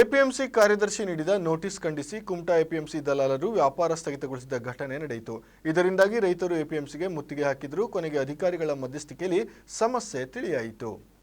APMC ಕಾರ್ಯದರ್ಶಿ ನೀಡಿದ notice ಖಂಡಿಸಿ ಕುಮಟಾ ಎಪಿಎಂಸಿ ದಲಾಲರು ವ್ಯಾಪಾರ ಸ್ಥಗಿತಗೊಳಿಸಿದ ಘಟನೆ ನಡೆಯಿತು. ಇದರಿಂದಾಗಿ ರೈತರು ಎಪಿಎಂಸಿಗೆ ಮುತ್ತಿಗೆ ಹಾಕಿದ್ರು. ಕೊನೆಗೆ ಅಧಿಕಾರಿಗಳ ಮಧ್ಯಸ್ಥಿಕೆಯಲ್ಲಿ ಸಮಸ್ಯೆ ತಿಳಿಯಾಯಿತು.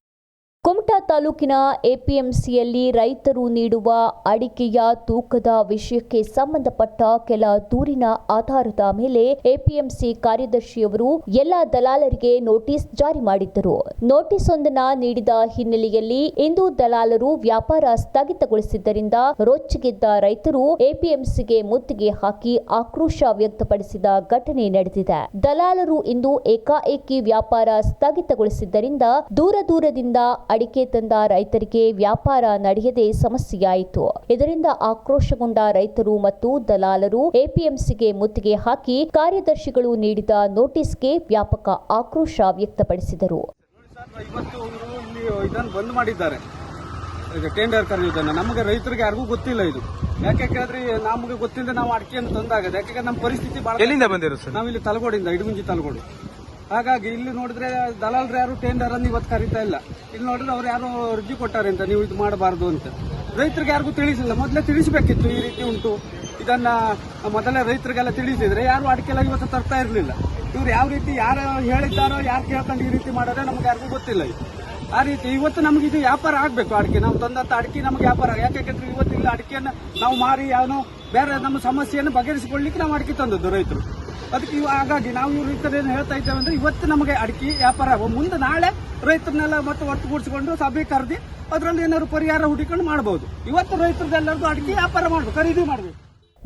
ಕುಮಟಾ ತಾಲೂಕಿನ ಎಪಿಎಂಸಿಯಲ್ಲಿ ರೈತರು ನೀಡುವ ಅಡಿಕೆಯ ತೂಕದ ವಿಷಯಕ್ಕೆ ಸಂಬಂಧಪಟ್ಟ ಕೆಲ ದೂರಿನ ಆಧಾರದ ಮೇಲೆ ಎಪಿಎಂಸಿ ಕಾರ್ಯದರ್ಶಿಯವರು ಎಲ್ಲ ದಲಾಲರಿಗೆ ನೋಟಿಸ್ ಜಾರಿ ಮಾಡಿದ್ದರು. ನೋಟಿಸ್ ಒಂದನ್ನ ನೀಡಿದ ಹಿನ್ನೆಲೆಯಲ್ಲಿ ಇಂದು ದಲಾಲರು ವ್ಯಾಪಾರ ಸ್ಥಗಿತಗೊಳಿಸಿದ್ದರಿಂದ ರೊಚ್ಚಿಗೆದ್ದ ರೈತರು ಎಪಿಎಂಸಿಗೆ ಮುತ್ತಿಗೆ ಹಾಕಿ ಆಕ್ರೋಶ ವ್ಯಕ್ತಪಡಿಸಿದ ಘಟನೆ ನಡೆದಿದೆ. ದಲಾಲರು ಇಂದು ಏಕಾಏಕಿ ವ್ಯಾಪಾರ ಸ್ಥಗಿತಗೊಳಿಸಿದ್ದರಿಂದ ದೂರ ದೂರದಿಂದ ಅಡಿಕೆ ತಂದ ರೈತರಿಗೆ ವ್ಯಾಪಾರ ನಡೆಯದೆ ಸಮಸ್ಯೆಯಾಯಿತು. ಇದರಿಂದ ಆಕ್ರೋಶಗೊಂಡ ರೈತರು ಮತ್ತು ದಲಾಲರು ಎಪಿಎಂಸಿಗೆ ಮುತ್ತಿಗೆ ಹಾಕಿ ಕಾರ್ಯದರ್ಶಿಗಳು ನೀಡಿದ ನೋಟಿಸ್ಗೆ ವ್ಯಾಪಕ ಆಕ್ರೋಶ ವ್ಯಕ್ತಪಡಿಸಿದರು. ಸರ್, ಇವತ್ತು ಇಲ್ಲಿ ಇದನ್ನು ಬಂದ್ ಮಾಡಿದ್ದಾರೆ. ಈಗ ಟೆಂಡರ್ ಕರೆಯುವುದನ್ನು ನಮಗೆ ರೈತರಿಗೆ ಯಾರಿಗೂ ಗೊತ್ತಿಲ್ಲ ಇದು. ಯಾಕೆ ಕೇಳಿದ್ರೆ ನಮಗೆ ಗೊತ್ತಿಲ್ಲ ನಾವು ಅಡಿಕೆಯನ್ನು ತಂದಾಗ ಯಾಕೆ ನಮ್ಮ ಪರಿಸ್ಥಿತಿ ಬಹಳ ಎಲ್ಲಿಂದ ಬಂದಿರೋದು ಸರ್? ನಾವು ಇಲ್ಲಿ ತಲಗೋಡಿಂದ ಇಡಗುಂಜಿ ತಲಗೋಡು. ಹಾಗಾಗಿ ಇಲ್ಲಿ ನೋಡಿದ್ರೆ ದಲಾಲರು ಯಾರು ಟೆಂಡರ್ ಇವತ್ತು ಕರೀತಾ ಇಲ್ಲ. ಇಲ್ಲಿ ನೋಡಿದ್ರೆ ಅವ್ರು ಯಾರು ಅರ್ಜಿ ಕೊಟ್ಟಾರೆ ಅಂತ, ನೀವು ಇದು ಮಾಡಬಾರ್ದು ಅಂತ. ರೈತರಿಗೆ ಯಾರಿಗೂ ತಿಳಿಸಿಲ್ಲ. ಮೊದಲೇ ತಿಳಿಸಬೇಕಿತ್ತು ಈ ರೀತಿ ಉಂಟು. ಇದನ್ನ ಮೊದಲೇ ರೈತರಿಗೆಲ್ಲ ತಿಳಿಸಿದ್ರೆ ಯಾರು ಅಡಿಕೆಲ್ಲ ಇವತ್ತು ತರ್ತಾ ಇರಲಿಲ್ಲ. ಇವ್ರು ಯಾವ ರೀತಿ ಯಾರು ಹೇಳಿದ್ದಾರೋ, ಯಾರು ಕೇಳ್ಕೊಂಡು ಈ ರೀತಿ ಮಾಡೋದೇ ನಮ್ಗೆ ಯಾರಿಗೂ ಗೊತ್ತಿಲ್ಲ ಆ ರೀತಿ ಇವತ್ತು ನಮ್ಗೆ ಇದು ವ್ಯಾಪಾರ ಆಗಬೇಕು ಅಡಿಕೆ. ನಾವು ತಂದಂಥ ಅಡಿಕೆ ನಮ್ಗೆ ವ್ಯಾಪಾರ ಯಾಕೆಂದ್ರೆ ಇವತ್ತು ಇಲ್ಲ ಅಡಿಕೆಯನ್ನು ನಾವು ಮಾರಿ, ಯಾವನೋ ಬೇರೆ ನಮ್ಮ ಸಮಸ್ಯೆಯನ್ನು ಬಗೆಹರಿಸಿಕೊಳ್ಳಿಕ್ಕೆ ನಾವು ಅಡಿಕೆ ತಂದದ್ದು ರೈತರು. ಅದಕ್ಕೆ ಇವ್ ಹಾಗಾಗಿ ನಾವು ಇವ್ರ ರೈತರು ಏನು ಹೇಳ್ತಾ ಇದ್ದೇವೆ ಅಂದ್ರೆ ಇವತ್ತು ನಮಗೆ ಅಡಿಕೆ ವ್ಯಾಪಾರ ಮುಂದೆ ನಾಳೆ ರೈತರನ್ನೆಲ್ಲ ಮತ್ತೆ ಒಟ್ಟುಗೂಡಿಸಿಕೊಂಡು ಸಭೆ ಕರೆದಿ ಅದರಲ್ಲಿ ಏನಾದ್ರು ಪರಿಹಾರ ಹುಡುಕೊಂಡು ಮಾಡಬಹುದು ಇವತ್ತು ರೈತರದೆಲ್ಲರಿಗೂ ಅಡಿಕೆ ವ್ಯಾಪಾರ ಮಾಡಬೇಕು, ಖರೀದಿ ಮಾಡಬೇಕು.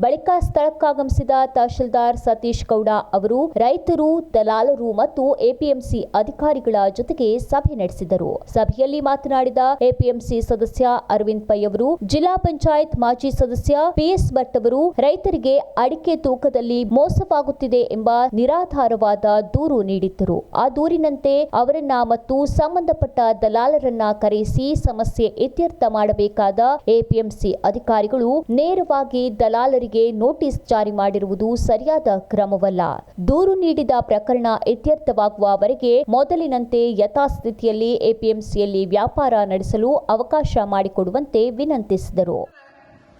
ಬಳಿಕ ಸ್ಥಳಕ್ಕಾಗಮಿಸಿದ ತಹಶೀಲ್ದಾರ್ ಸತೀಶ್ ಗೌಡ ಅವರು ರೈತರು, ದಲಾಲರು ಮತ್ತು ಎಪಿಎಂಸಿ ಅಧಿಕಾರಿಗಳ ಜೊತೆಗೆ ಸಭೆ ನಡೆಸಿದರು. ಸಭೆಯಲ್ಲಿ ಮಾತನಾಡಿದ ಎಪಿಎಂಸಿ ಸದಸ್ಯ ಅರವಿಂದ್ ಪೈ ಅವರು, ಜಿಲ್ಲಾ ಪಂಚಾಯತ್ ಮಾಜಿ ಸದಸ್ಯ ಪಿಎಸ್ ಭಟ್ ಅವರು, ರೈತರಿಗೆ ಅಡಿಕೆ ತೂಕದಲ್ಲಿ ಮೋಸವಾಗುತ್ತಿದೆ ಎಂಬ ನಿರಾಧಾರವಾದ ದೂರು ನೀಡಿದ್ದರು. ಆ ದೂರಿನಂತೆ ಅವರನ್ನ ಮತ್ತು ಸಂಬಂಧಪಟ್ಟ ದಲಾಲರನ್ನ ಕರೆಯಿಸಿ ಸಮಸ್ಯೆ ಇತ್ಯರ್ಥ ಮಾಡಬೇಕಾದ ಎಪಿಎಂಸಿ ಅಧಿಕಾರಿಗಳು ನೇರವಾಗಿ ದಲಾಲರಿಗೆ ನೋಟಿಸ್ ಜಾರಿ ಮಾಡಿರುವುದು ಸರಿಯಾದ ಕ್ರಮವಲ್ಲ. ದೂರು ನೀಡಿದ ಪ್ರಕರಣ ಇತ್ಯರ್ಥವಾಗುವವರೆಗೆ ಮೊದಲಿನಂತೆ ಯಥಾಸ್ಥಿತಿಯಲ್ಲಿ ಎಪಿಎಂಸಿಯಲ್ಲಿ ವ್ಯಾಪಾರ ನಡೆಸಲು ಅವಕಾಶ ಮಾಡಿಕೊಡುವಂತೆ ವಿನಂತಿಸಿದರು.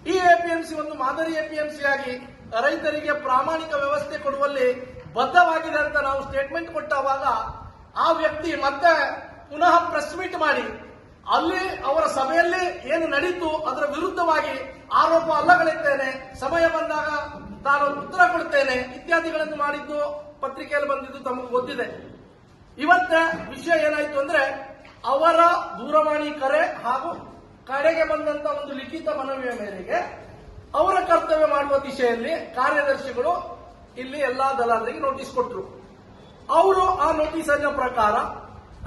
ಈ ಎಪಿಎಂಸಿ ಒಂದು ಮಾದರಿ ಎಪಿಎಂಸಿ ಆಗಿ ರೈತರಿಗೆ ಪ್ರಾಮಾಣಿಕ ವ್ಯವಸ್ಥೆ ಕೊಡುವಲ್ಲಿ ಬದ್ಧವಾಗಿದೆ ಅಂತ ನಾವು ಸ್ಟೇಟ್ಮೆಂಟ್ ಕೊಟ್ಟವಾಗ ಆ ವ್ಯಕ್ತಿ ಮತ್ತೆ ಪುನಃ ಪ್ರೆಸ್ ಮೀಟ್ ಮಾಡಿ ಅಲ್ಲಿ ಅವರ ಸಭೆಯಲ್ಲಿ ಏನು ನಡೀತು ಅದರ ವಿರುದ್ಧವಾಗಿ ಆರೋಪ ಅಲ್ಲಗಳೆತ್ತೇನೆ ನಾನು ಉತ್ತರ ಕೊಡ್ತೇನೆ ಇತ್ಯಾದಿಗಳನ್ನು ಮಾಡಿದ್ದು ಪತ್ರಿಕೆಯಲ್ಲಿ ಬಂದಿದ್ದು ತಮಗೆ ಗೊತ್ತಿದೆ. ಇವತ್ತ ವಿಷಯ ಏನಾಯ್ತು ಅಂದ್ರೆ ಅವರ ದೂರವಾಣಿ ಕರೆ ಹಾಗೂ ಕಡೆಗೆ ಬಂದಂತ ಒಂದು ಲಿಖಿತ ಮನವಿಯ ಮೇರೆಗೆ ಅವರ ಕರ್ತವ್ಯ ಮಾಡುವ ದಿಶೆಯಲ್ಲಿ ಕಾರ್ಯದರ್ಶಿಗಳು ಇಲ್ಲಿ ಎಲ್ಲಾ ದಲಾಲರಿಗೆ ನೋಟಿಸ್ ಕೊಟ್ಟರು ಅವರು ಆ ನೋಟಿಸಿನ ಪ್ರಕಾರ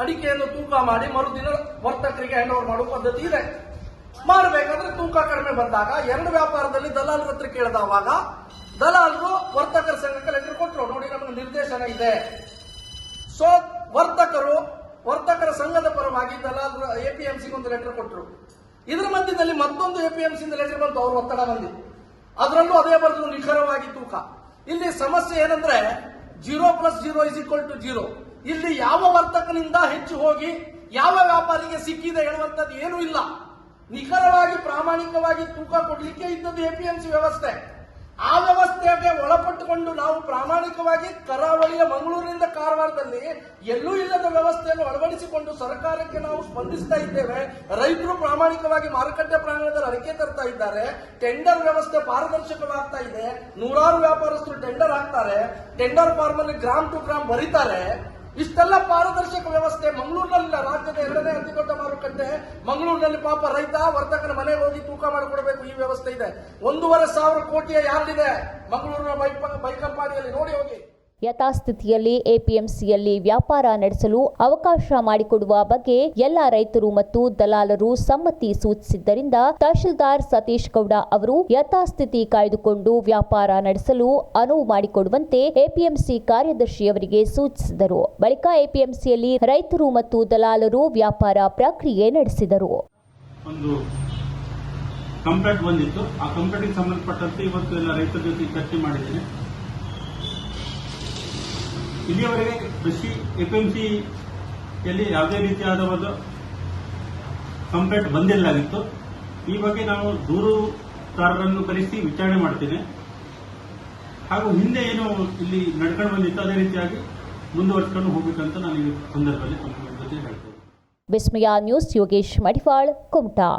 ಅಡಿಕೆಯನ್ನು ತೂಕ ಮಾಡಿ ಮರುದಿನ ವರ್ತಕರಿಗೆ ಹ್ಯಾಂಡ್ ಓವರ್ ಮಾಡುವ ಪದ್ಧತಿ ಇದೆ. ಮಾಡಬೇಕಾದ್ರೆ ತೂಕ ಕಡಿಮೆ ಬಂದಾಗ ಎರಡು ವ್ಯಾಪಾರದಲ್ಲಿ ದಲಾಲರ ಹತ್ರ ಕೇಳಿದವಾಗ ದಲಾಲರು ವರ್ತಕರ ಸಂಘಕ್ಕೆ ಲೆಟರ್ ಕೊಟ್ಟರು ನೋಡಿ ನಮಗೆ ನಿರ್ದೇಶನ ಇದೆ. ಸೊ ವರ್ತಕರು, ವರ್ತಕರ ಸಂಘದ ಪರವಾಗಿ ದಲಾಲರು ಎಪಿಎಂಸಿಗೆ ಒಂದು ಲೆಟರ್ ಕೊಟ್ಟರು ಇದರ ಮಧ್ಯದಲ್ಲಿ ಮತ್ತೊಂದು ಎಪಿಎಂಸಿ ಲೆಟರ್ ಬಂತು. ಅವರು ಒತ್ತಡ ಬಂದಿ ಅದರಲ್ಲೂ ಅದೇ ಬರೆದು ನಿಖರವಾಗಿ ತೂಕ. ಇಲ್ಲಿ ಸಮಸ್ಯೆ ಏನಂದ್ರೆ zero plus zero is equal to zero ಇಲ್ಲಿ ಯಾವ ವರ್ತಕನಿಂದ ಹೆಚ್ಚು ಹೋಗಿ ಯಾವ ವ್ಯಾಪಾರಿಗೆ ಸಿಕ್ಕಿದೆ ಹೇಳುವಂತದ್ದು ಏನೂ ಇಲ್ಲ. ನಿಖರವಾಗಿ ಪ್ರಾಮಾಣಿಕವಾಗಿ ತೂಕ ಕೊಡಲಿಕ್ಕೆ ಇದ್ದದ್ದು ಎಪಿಎಂಸಿ ವ್ಯವಸ್ಥೆ. ಆ ವ್ಯವಸ್ಥೆಗೆ ಒಳಪಟ್ಟುಕೊಂಡು ನಾವು ಪ್ರಾಮಾಣಿಕವಾಗಿ ಕರಾವಳಿಯ ಮಂಗಳೂರಿನಿಂದ ಕಾರವಾರದಲ್ಲಿ ಎಲ್ಲೂ ಇಲ್ಲದ ವ್ಯವಸ್ಥೆಯನ್ನು ಅಳವಡಿಸಿಕೊಂಡು ಸರ್ಕಾರಕ್ಕೆ ನಾವು ಸ್ಪಂದಿಸ್ತಾ ಇದ್ದೇವೆ. ರೈತರು ಪ್ರಾಮಾಣಿಕವಾಗಿ ಮಾರುಕಟ್ಟೆ ಪ್ರಾಂಗಣದಲ್ಲಿ ಅಡಿಕೆ ತರ್ತಾ ಇದ್ದಾರೆ. ಟೆಂಡರ್ ವ್ಯವಸ್ಥೆ ಪಾರದರ್ಶಕವಾಗ್ತಾ ಇದೆ. ನೂರಾರು ವ್ಯಾಪಾರಸ್ಥರು ಟೆಂಡರ್ ಹಾಕ್ತಾರೆ. ಟೆಂಡರ್ ಫಾರ್ಮ್ ಅಲ್ಲಿ ಗ್ರಾಮ್ ಟು ಗ್ರಾಮ್ ಬರೀತಾರೆ. ಇಷ್ಟೆಲ್ಲ ಪಾರದರ್ಶಕ ವ್ಯವಸ್ಥೆ ಮಂಗಳೂರಿನಲ್ಲ ರಾಜ್ಯದ ಎರಡನೇ ಅತಿ ದೊಡ್ಡ ಮಾರುಕಟ್ಟೆ. ಮಂಗಳೂರಿನಲ್ಲಿ ಪಾಪ ರೈತ, ವರ್ತಕನ ಮನೆಗೆ ಹೋಗಿ ತೂಕ ಮಾಡಿಕೊಡಬೇಕು ಈ ವ್ಯವಸ್ಥೆ ಇದೆ. ಒಂದೂವರೆ ಸಾವಿರ ಕೋಟಿಯ ಯಾರ್ಡಿದೆ? ಮಂಗಳೂರಿನ ಬೈಕ್ ಬೈಕಂಪಾಡಿಯಲ್ಲಿ ನೋಡಿ ಹೋಗಿ. ಯಥಾಸ್ಥಿತಿಯಲ್ಲಿ ಎಪಿಎಂಸಿಯಲ್ಲಿ ವ್ಯಾಪಾರ ನಡೆಸಲು ಅವಕಾಶ ಮಾಡಿಕೊಡುವ ಬಗ್ಗೆ ಎಲ್ಲ ರೈತರು ಮತ್ತು ದಲಾಲರು ಸಮ್ಮತಿ ಸೂಚಿಸಿದ್ದರಿಂದ ತಹಶೀಲ್ದಾರ್ ಸತೀಶ್ ಗೌಡ ಅವರು ಯಥಾಸ್ಥಿತಿ ಕಾಯ್ದುಕೊಂಡು ವ್ಯಾಪಾರ ನಡೆಸಲು ಅನುವು ಮಾಡಿಕೊಡುವಂತೆ ಎಪಿಎಂಸಿ ಕಾರ್ಯದರ್ಶಿಯವರಿಗೆ ಸೂಚಿಸಿದರು. ಬಳಿಕ ಎಪಿಎಂಸಿಯಲ್ಲಿ ರೈತರು ಮತ್ತು ದಲಾಲರು ವ್ಯಾಪಾರ ಪ್ರಕ್ರಿಯೆ ನಡೆಸಿದರು. ಕಂಪ್ಲೇಂಟ್ ಬಂದಿತ್ತು. ಆ ಕಂಪ್ಲೇಂಟ್ಗೆ ಸಂಬಂಧಪಟ್ಟಂತೆ ಇವತ್ತು ಎಲ್ಲ ರೈತರ ಜೊತೆ ಚರ್ಚೆ ಮಾಡಿದ್ದೇನೆ. ಇಲ್ಲಿಯವರೆಗೆ ಕೃಷಿ ಎಪಿಎಂಸಿಯಲ್ಲಿ ಯಾವುದೇ ರೀತಿಯಾದ ಒಂದು ಕಂಪ್ಲೇಂಟ್ ಬಂದಿಲ್ಲಾಗಿತ್ತು ಈ ಬಗ್ಗೆ ನಾವು ದೂರುದಾರರನ್ನು ಕರೆಸಿ ವಿಚಾರಣೆ ಮಾಡ್ತೇನೆ. ಹಾಗೂ ಹಿಂದೆ ಏನು ಇಲ್ಲಿ ನಡ್ಕೊಂಡು ಬಂದಿತ್ತು, ಅದೇ ರೀತಿಯಾಗಿ ಮುಂದುವರ್ಸ್ಕೊಂಡು ಹೋಗ್ಬೇಕಂತ ನಾನು ಈ ಸಂದರ್ಭದಲ್ಲಿ ಜೊತೆ ಹೇಳ್ತೇನೆ. ನ್ಯೂಸ್ ಯೋಗೇಶ್ ಮಡಿವಾಳ್ ಕುಮಟಾ.